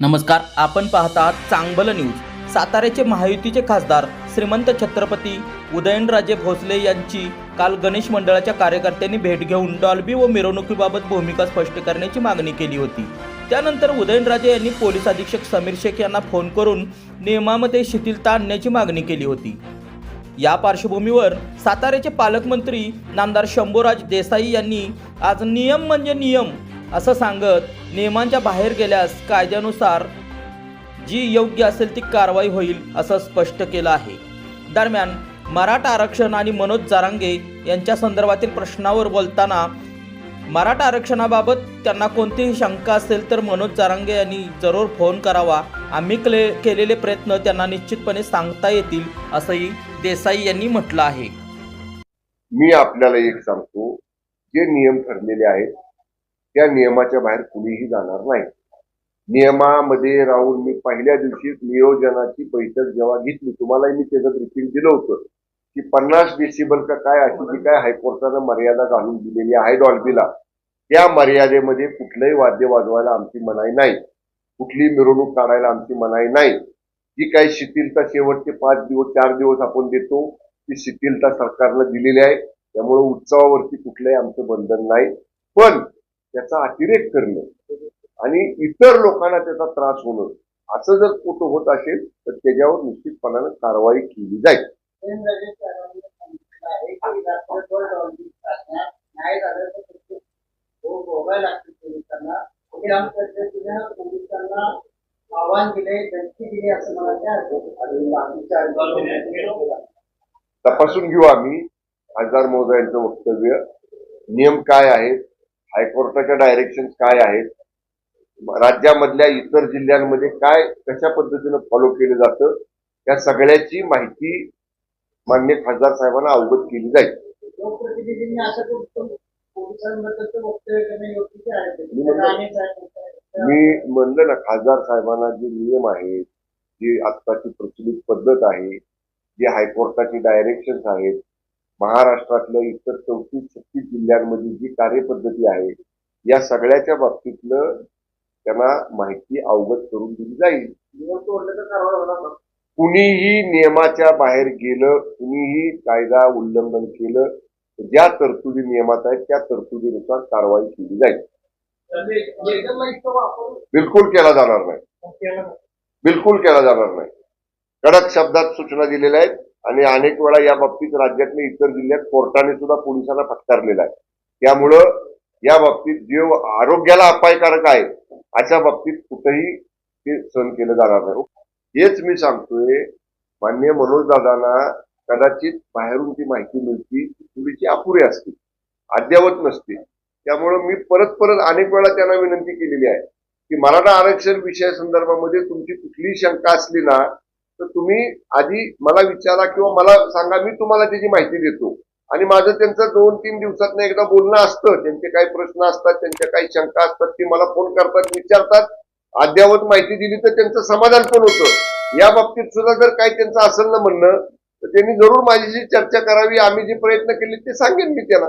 नमस्कार आपण पाहता आहात चांगबल न्यूज. साताऱ्याचे महायुतीचे खासदार श्रीमंत छत्रपती उदयनराजे भोसले यांची काल गणेश मंडळाच्या कार्यकर्त्यांनी भेट घेऊन डॉल्बी व मिरवणुकीबाबत भूमिका स्पष्ट करण्याची मागणी केली होती. त्यानंतर उदयनराजे यांनी पोलीस अधीक्षक समीर शेख यांना फोन करून नियमामध्ये शिथिलता आणण्याची मागणी केली होती. या पार्श्वभूमीवर साताऱ्याचे पालकमंत्री नामदार शंभूराज देसाई यांनी आज नियम म्हणजे नियम असं सांगत नियमांच्या बाहेर गेल्यास कायद्यानुसार जी योग्य असेल ती कारवाई होईल असं स्पष्ट केलं आहे. दरम्यान मराठा आरक्षण आणि मनोज जारांगे यांच्या संदर्भातील प्रश्नावर बोलताना मराठा आरक्षणाबाबत त्यांना कोणतीही शंका असेल तर मनोज जारांगे यांनी जरूर फोन करावा. आम्ही क्ले केलेले प्रयत्न त्यांना निश्चितपणे सांगता येतील असंही देसाई यांनी म्हटलं आहे. मी आपल्याला एक सांगतो जे नियम ठरलेले आहेत त्या नियमाच्या बाहेर कुणीही जाणार नाही. नियमामध्ये राहून मी पहिल्या दिवशी नियोजनाची बैठक जेव्हा घेतली तुम्हालाही मी त्याचं ब्रिफिंग दिलं होतं की पन्नास डेसिबल का काय अशी जी काय हायकोर्टानं मर्यादा घालून दिलेली आहे डॉल्बीला त्या मर्यादेमध्ये कुठलंही वाद्य वाजवायला आमची मनाई नाही. कुठलीही मिरवणूक काढायला आमची मनाई नाही. जी काही शिथिलता शेवटचे पाच दिवस चार दिवस आपण देतो ती शिथिलता सरकारनं दिलेली आहे. त्यामुळे उत्सवावरती कुठलंही आमचं बंधन नाही. पण त्याचा अतिरेक करणं. आणि इतर लोकांना त्याचा त्रास होणं. असं जर कुठं होत असेल तर त्याच्यावर निश्चितपणानं कारवाई केली जाईल. आव्हान दिले तपासून घेऊ आम्ही. खासदार महोदयांचं वक्तव्य. नियम काय आहेत? हायकोर्टाच्या डायरेक्शन काय आहेत? राज्यामधल्या इतर जिल्ह्यांमध्ये काय कशा पद्धतीनं फॉलो केलं जातं? या सगळ्याची माहिती मान्य खासदार साहेबांना अवगत केली जाईल. मी म्हणलं ना खासदार साहेबांना जे नियम आहेत जी आत्ताची प्रचलित पद्धत आहे जे हायकोर्टाचे डायरेक्शन्स आहेत महाराष्ट्रातल्या इतर चौतीस छत्तीस जिल्ह्यांमध्ये जी कार्यपद्धती आहे या सगळ्याच्या बाबतीतलं त्यांना माहिती अवगत करून दिली जाईल. कुणीही नियमाच्या बाहेर गेलं कुणीही कायदा उल्लंघन केलं ज्या तरतुदी नियमात आहेत त्या तरतुदीनुसार कारवाई केली जाईल. बिलकुल केला जाणार नाही. बिलकुल केला जाणार नाही. कडक शब्दात सूचना दिलेल्या आहेत. आणि अनेक वेळा या बाबतीत राज्यातल्या इतर जिल्ह्यात कोर्टाने सुद्धा पोलिसांना फटकारलेला आहे. त्यामुळं या बाबतीत जे आरोग्याला अपायकारक आहे अशा बाबतीत कुठंही ते सहन केलं जाणार नाही. हेच मी सांगतोय मान्य मनोज दादांना कदाचित बाहेरून ती माहिती मिळती थोडीशी अपुरी असते अद्यावत नसते त्यामुळं मी परत परत अनेक वेळा त्यांना विनंती केलेली आहे की मराठा आरक्षण विषया संदर्भामध्ये तुमची कुठलीही शंका असली ना तर तुम्ही आधी मला विचारा किंवा मला सांगा मी तुम्हाला त्याची माहिती देतो. आणि माझं त्यांचं दोन तीन दिवसात एकदा बोलणं असतं त्यांचे काही प्रश्न असतात त्यांच्या काही शंका असतात ते मला फोन करतात विचारतात. अद्यावत माहिती दिली तर त्यांचं समाधान पण होतं. या बाबतीत सुद्धा जर काही त्यांचं असेल ना म्हणणं तर त्यांनी जरूर माझ्याशी चर्चा करावी. आम्ही जे प्रयत्न केले ते सांगेन मी त्यांना.